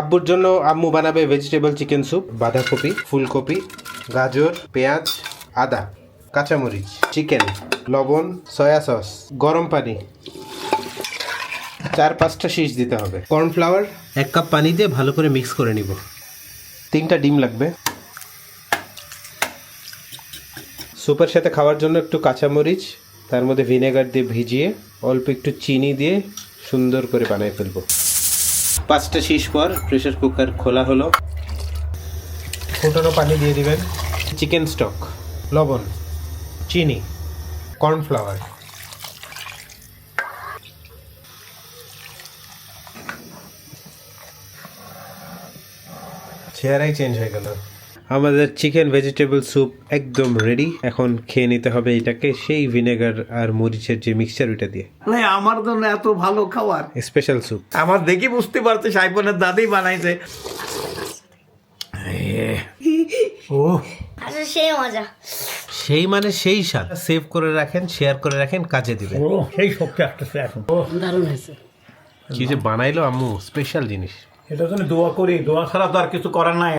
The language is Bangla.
আব্বুর জন্য আম্মু বানাবে ভেজিটেবল চিকেন স্যুপ বাঁধাকপি, ফুলকপি, গাজর, পেঁয়াজ, আদা, কাঁচামরিচ চিকেন লবণ সয়া সস গরম পানি। চার পাঁচটা শীষ দিতে হবে। কর্নফ্লাওয়ার এক কাপ পানি দিয়ে ভালো করে মিক্স করে নিব। তিনটা ডিম লাগবে। স্যুপের সাথে খাওয়ার জন্য একটু কাঁচামরিচ, তার মধ্যে ভিনেগার দিয়ে ভিজিয়ে, অল্প একটু চিনি দিয়ে সুন্দর করে বানিয়ে ফেলব। পাঁচটা শীষ পর প্রেশার কুকার খোলা হলো। ফুটানো পানি দিয়ে দিবেন। চিকেন স্টক লবণ চিনি কর্নফ্লাওয়ার চেহারাই চেঞ্জ হয়ে গেল। আমাদের চিকেন ভেজিটেবল স্যুপ একদম রেডি এখন খেয়ে নিতে হবে এটাকে সেই ভিনেগার আর মরিচের যে মিক্সচার ওইটা দিয়ে। মানে আমার জন্য এত ভালো খাবার। স্পেশাল স্যুপ আমার দেখি বুঝতে পারছে সাইফনের দাদি বানাইছে। ও। আচ্ছা সেই মজা। সেই মানে সেই স্বাদ। সেভ করে রাখেন শেয়ার করে রাখেন কাজে দিবেন। ও সেই শক্তি আসতেছে এখন। দারুণ হয়েছে। কি যে বানাইলো আম্মু স্পেশাল জিনিস। এটা জন্য দোয়া করি দোয়া ছাড়া তো আর কিছু করার নাই।